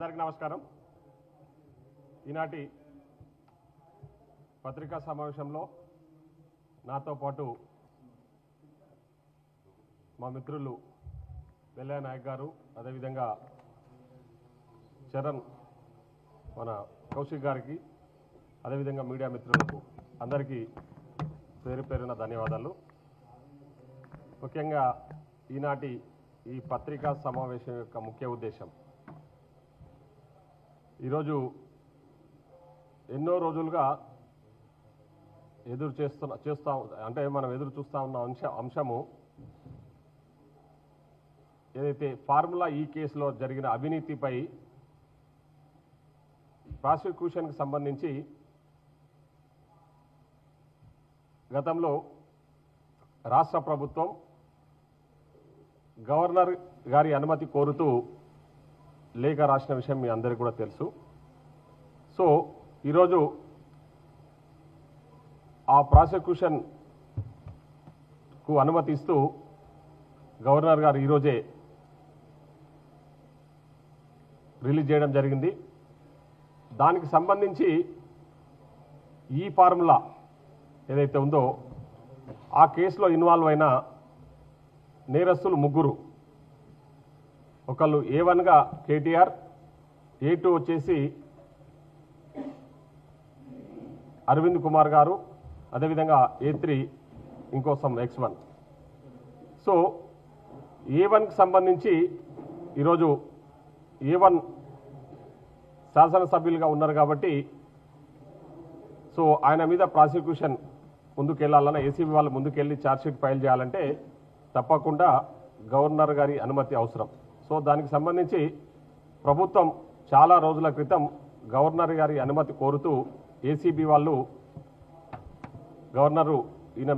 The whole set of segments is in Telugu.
అందరికి నమస్కారం. ఈనాటి పత్రికా సమావేశంలో నాతో పాటు మా మిత్రులు వెల్లయ్య నాయక్ గారు అదేవిధంగా చరణ్ మన కౌశిక్ గారికి అదేవిధంగా మీడియా మిత్రులకు అందరికీ పేరు పేరున ధన్యవాదాలు. ముఖ్యంగా ఈనాటి ఈ పత్రికా సమావేశం యొక్క ముఖ్య ఉద్దేశం ఈరోజు ఎన్నో రోజులుగా ఎదురు చేస్తున్న చేస్తా అంటే మనం ఎదురు చూస్తూ ఉన్న అంశ అంశము ఏదైతే ఫార్ములా ఈ కేసులో జరిగిన అవినీతిపై ప్రాసిక్యూషన్కి సంబంధించి గతంలో రాష్ట్ర ప్రభుత్వం గవర్నర్ గారి అనుమతి కోరుతూ లేఖ రాసిన విషయం మీ అందరికీ కూడా తెలుసు. సో ఈరోజు ఆ ప్రాసిక్యూషన్కు అనుమతి ఇస్తూ గవర్నర్ గారు ఈరోజే రిలీజ్ చేయడం జరిగింది. దానికి సంబంధించి ఈ ఫార్ములా ఏదైతే ఉందో ఆ కేసులో ఇన్వాల్వ్ అయిన నేరస్తులు ముగ్గురు. ఒకళ్ళు ఏ వన్గా కేటీఆర్ ఏ టూ వచ్చేసి అరవింద్ కుమార్ గారు అదేవిధంగా ఏ త్రీ ఇంకోసం ఎక్స్ వన్ సో ఏ వన్కి సంబంధించి ఈరోజు ఏ వన్ శాసనసభ్యులుగా ఉన్నారు కాబట్టి సో ఆయన మీద ప్రాసిక్యూషన్ ముందుకెళ్ళాలన్న ఏసీబీ వాళ్ళు ముందుకెళ్ళి ఛార్జ్షీట్ ఫైల్ చేయాలంటే తప్పకుండా గవర్నర్ గారి అనుమతి అవసరం. సో దానికి సంబంధించి ప్రభుత్వం చాలా రోజుల క్రితం గవర్నర్ గారి అనుమతి కోరుతూ ఏసీబీ వాళ్ళు గవర్నరు ఈయన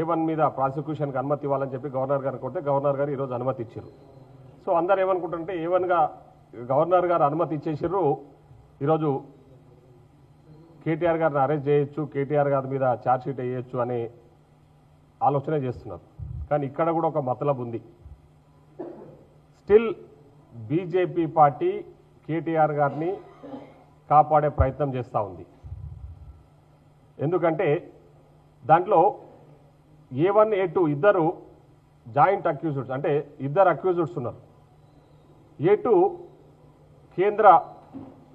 ఏ వన్ మీద ప్రాసిక్యూషన్కి అనుమతి ఇవ్వాలని చెప్పి గవర్నర్ గారు కొడితే గవర్నర్ గారు ఈరోజు అనుమతి ఇచ్చారు. సో అందరు ఏమనుకుంటుంటే ఏ వన్గా గవర్నర్ గారు అనుమతి ఇచ్చేసారు ఈరోజు కేటీఆర్ గారిని అరెస్ట్ చేయొచ్చు కేటీఆర్ గారి మీద ఛార్జ్షీట్ వేయొచ్చు అనే ఆలోచన చేస్తున్నారు. కానీ ఇక్కడ కూడా ఒక మతలబ్ ఉంది. స్టిల్ బీజేపీ పార్టీ కేటీఆర్ గారిని కాపాడే ప్రయత్నం చేస్తూ ఉంది. ఎందుకంటే దాంట్లో ఏ వన్ ఏ టూ ఇద్దరు జాయింట్ అక్యూజ్డ్స్ అంటే ఇద్దరు అక్యూజ్డ్స్ ఉన్నారు. ఏ టూ కేంద్ర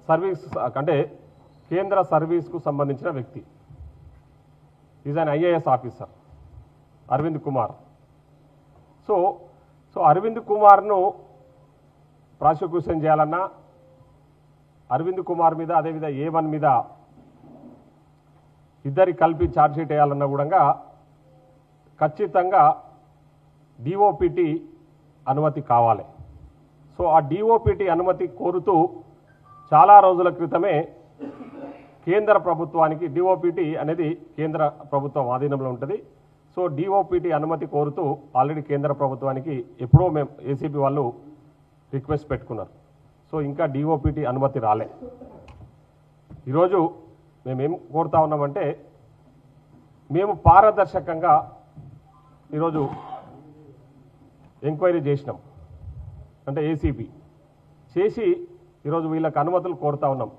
సర్వీస్ అంటే కేంద్ర సర్వీస్కు సంబంధించిన వ్యక్తి. Is an IAS officer Arvind Kumar. So so Arvind కుమార్ను prosecution చేయాలన్నా అరవింద్ కుమార్ మీద అదేవిధంగా ఏ వన్ మీద ఇద్దరి కలిపి ఛార్జ్షీట్ వేయాలన్నా కూడా ఖచ్చితంగా డిఓపిటి అనుమతి కావాలి. సో ఆ డిఓపిటి అనుమతి కోరుతూ చాలా రోజుల క్రితమే కేంద్ర ప్రభుత్వానికి డిఓపిటి అనేది కేంద్ర ప్రభుత్వం ఆధీనంలో ఉంటుంది. సో డిఓపిటి అనుమతి కోరుతూ ఆల్రెడీ కేంద్ర ప్రభుత్వానికి ఎప్పుడో మేము ఏసీబీ వాళ్ళు రిక్వెస్ట్ పెట్టుకున్నారు. సో ఇంకా డిఓపిటి అనుమతి రాలే. ఈరోజు మేమేం కోరుతా ఉన్నామంటే మేము పారదర్శకంగా ఈరోజు ఎంక్వైరీ చేసినాం. అంటే ఏసీబీ చేసి ఈరోజు వీళ్ళకి అనుమతులు కోరుతా ఉన్నాం.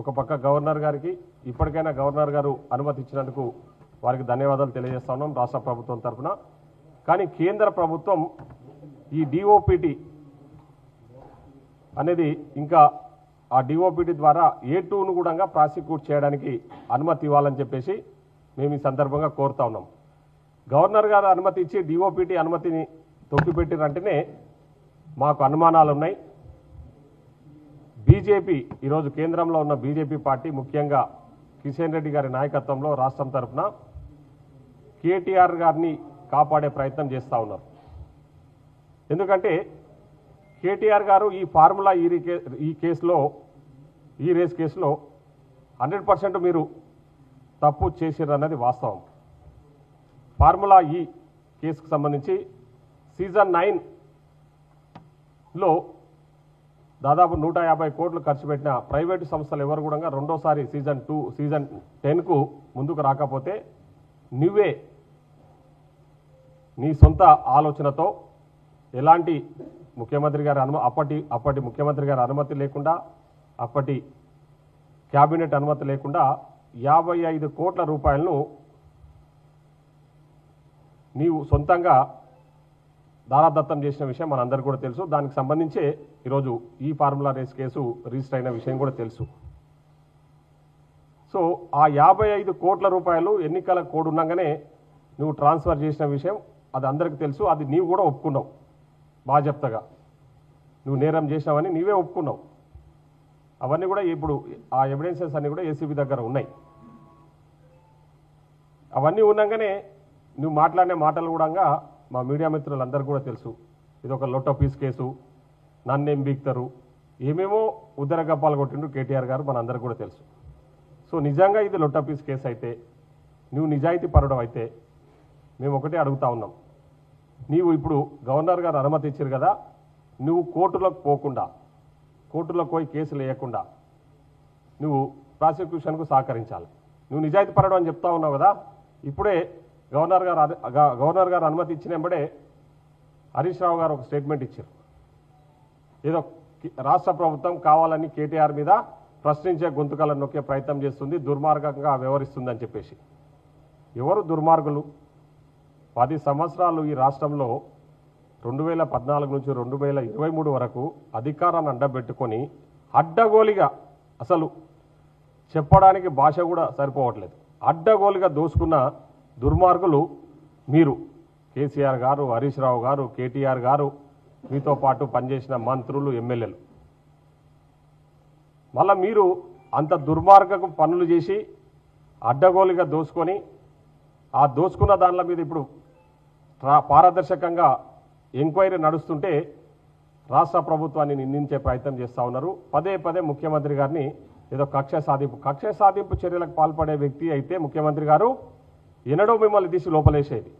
ఒక పక్క గవర్నర్ గారికి ఇప్పటికైనా గవర్నర్ గారు అనుమతి ఇచ్చినందుకు వారికి ధన్యవాదాలు తెలియజేస్తా ఉన్నాం రాష్ట్ర ప్రభుత్వం తరఫున. కానీ కేంద్ర ప్రభుత్వం ఈ డిఓపిటి అనేది ఇంకా ఆ డిఓపిటి ద్వారా ఏ టూను కూడా ప్రాసిక్యూట్ చేయడానికి అనుమతి ఇవ్వాలని చెప్పేసి మేము ఈ సందర్భంగా కోరుతా ఉన్నాం. గవర్నర్ గారు అనుమతి ఇచ్చి డిఓపిటి అనుమతిని తొక్కిపెట్టిరంటేనే మాకు అనుమానాలు ఉన్నాయి. బీజేపీ ఈరోజు కేంద్రంలో ఉన్న బీజేపీ పార్టీ ముఖ్యంగా కిషన్ రెడ్డి గారి నాయకత్వంలో రాష్ట్రం తరఫున కేటీఆర్ గారిని కాపాడే ప్రయత్నం చేస్తూ ఉన్నారు. ఎందుకంటే కేటీఆర్ గారు ఈ ఫార్ములా ఈ రీ- కే- ఈ కేసులో ఈ రేస్ కేసులో హండ్రెడ్ పర్సెంట్ మీరు తప్పు చేసిరన్నది వాస్తవం. ఫార్ములా ఈ కేసుకు సంబంధించి సీజన్ నైన్లో దాదాపు నూట యాభై కోట్లు ఖర్చు పెట్టిన ప్రైవేటు సంస్థలు ఎవరు కూడా రెండోసారి సీజన్ టూ సీజన్ టెన్కు ముందుకు రాకపోతే నువ్వే నీ సొంత ఆలోచనతో ఎలాంటి ముఖ్యమంత్రి గారి అనుమ అప్పటి అప్పటి ముఖ్యమంత్రి గారి అనుమతి లేకుండా అప్పటి క్యాబినెట్ అనుమతి లేకుండా యాభై ఐదు కోట్ల రూపాయలను నీవు సొంతంగా దారాదత్తం చేసిన విషయం మనందరికీ కూడా తెలుసు. దానికి సంబంధించే ఈరోజు ఈ ఫార్ములా రేస్ కేసు రిజిస్టర్ అయిన విషయం కూడా తెలుసు. సో ఆ యాభై ఐదు కోట్ల రూపాయలు ఎన్నికల కోడ్ ఉండగానే నువ్వు ట్రాన్స్ఫర్ చేసిన విషయం అది అందరికీ తెలుసు అది నీవు కూడా ఒప్పుకున్నావు. బాజప్తగా. నువ్వు నేరం చేసినావని నీవే ఒప్పుకున్నావు. అవన్నీ కూడా ఇప్పుడు ఆ ఎవిడెన్సెస్ అన్నీ కూడా ఏసీబీ దగ్గర ఉన్నాయి. అవన్నీ ఉన్నాగానే నువ్వు మాట్లాడిన మాటలు కూడా మా మీడియా మిత్రులందరూ కూడా తెలుసు. ఇది ఒక లొట్ట పీస్ కేసు నన్నేం బీక్తారు? ఏమేమో ఉద్దర గప్పాలు కొట్టిండు కేటీఆర్ గారు మనందరికీ కూడా తెలుసు. సో నిజంగా ఇది లొట్ట పీస్ కేసు అయితే నువ్వు నిజాయితీ పరడం అయితే మేము ఒకటే అడుగుతా ఉన్నాం. నీవు ఇప్పుడు గవర్నర్ గారు అనుమతి ఇచ్చారు కదా నువ్వు కోర్టులకు పోకుండా కోర్టులకు పోయి కేసులు వేయకుండా నువ్వు ప్రాసిక్యూషన్కు సహకరించాలి. నువ్వు నిజాయితీ పడడం అని చెప్తా ఉన్నావు కదా ఇప్పుడే గవర్నర్ గారు గ- గవర్నర్ గారు అనుమతి ఇచ్చిన వెంబడే హరీష్ రావు గారు ఒక స్టేట్మెంట్ ఇచ్చారు. ఏదో రాష్ట్ర ప్రభుత్వం కావాలని కేటీఆర్ మీద ప్రశ్నించే గొంతుకలను నొక్కే ప్రయత్నం చేస్తుంది దుర్మార్గంగా వ్యవహరిస్తుందని చెప్పేసి. ఎవరు దుర్మార్గులు? పది సంవత్సరాలు ఈ రాష్ట్రంలో రెండు వేల పద్నాలుగు నుంచి రెండు వేల ఇరవై మూడు వరకు అధికారాన్ని అడ్డబెట్టుకొని అడ్డగోలిగా అసలు చెప్పడానికి భాష కూడా సరిపోవట్లేదు. అడ్డగోలుగా దోసుకున్న దుర్మార్గులు మీరు. కేసీఆర్ గారు హరీష్ రావు గారు కేటీఆర్ గారు మీతో పాటు పనిచేసిన మంత్రులు ఎమ్మెల్యేలు. మళ్ళా మీరు అంత దుర్మార్గకు పనులు చేసి అడ్డగోలుగా దోసుకొని ఆ దోసుకున్న దానిల మీద ఇప్పుడు పారదర్శకంగా ఎంక్వైరీ నడుస్తుంటే రాష్ట్ర ప్రభుత్వాన్ని నిందించే ప్రయత్నం చేస్తూ ఉన్నారు. పదే పదే ముఖ్యమంత్రి గారిని ఏదో కక్ష సాధింపు కక్ష సాధింపు చర్యలకు పాల్పడే వ్యక్తి అయితే ముఖ్యమంత్రి గారు ఎన్నడో మిమ్మల్ని తీసి లోపలేసేది.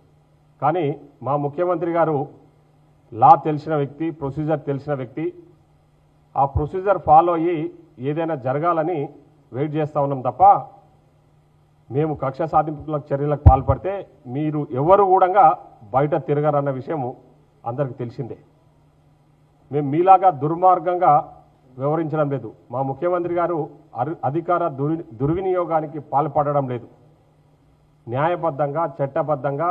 కానీ మా ముఖ్యమంత్రి గారు లా తెలిసిన వ్యక్తి ప్రొసీజర్ తెలిసిన వ్యక్తి ఆ ప్రొసీజర్ ఫాలో అయ్యి ఏదైనా జరగాలని వెయిట్ చేస్తూ ఉన్నాం తప్ప మేము కక్ష సాధింపుల చర్యలకు పాల్పడితే మీరు ఎవరు కూడా బయట తిరగరన్న విషయము అందరికి తెలిసిందే. మేము మీలాగా దుర్మార్గంగా వివరించడం లేదు. మా ముఖ్యమంత్రి గారు అధికార దుర్వినియోగానికి పాల్పడడం లేదు. న్యాయబద్ధంగా చట్టబద్ధంగా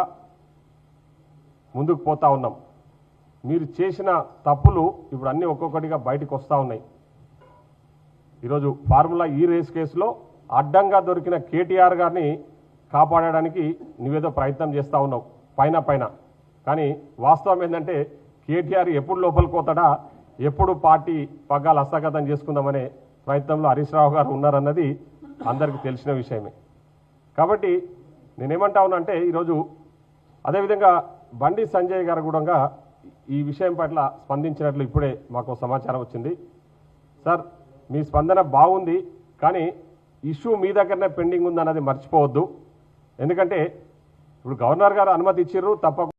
ముందుకు పోతా ఉన్నాం. మీరు చేసిన తప్పులు ఇప్పుడు అన్నీ ఒక్కొక్కటిగా బయటకు వస్తూ ఉన్నాయి. ఈరోజు ఫార్ములా ఈ రేస్ కేసులో అడ్డంగా దొరికిన కేటీఆర్ గారిని కాపాడడానికి నువ్వేదో ప్రయత్నం చేస్తూ ఉన్నావు. పైన పైన. కానీ వాస్తవం ఏంటంటే కేటీఆర్ ఎప్పుడు లోపలికి పోతాడా? ఎప్పుడు పార్టీ పగ్గాలు హస్తగతం చేసుకుందామనే ప్రయత్నంలో హరీష్ రావు గారు ఉన్నారన్నది అందరికీ తెలిసిన విషయమే. కాబట్టి నేనేమంటా ఉన్నానంటే ఈరోజు అదేవిధంగా బండి సంజయ్ గారు కూడా ఈ విషయం పట్ల స్పందించినట్లు ఇప్పుడే మాకు సమాచారం వచ్చింది. సార్ మీ స్పందన బాగుంది కానీ ఇష్యూ మీ దగ్గరనే పెండింగ్ ఉందన్నది మర్చిపోవద్దు. ఎందుకంటే ఇప్పుడు గవర్నర్ గారు అనుమతి ఇచ్చిర్రు తప్పకుండా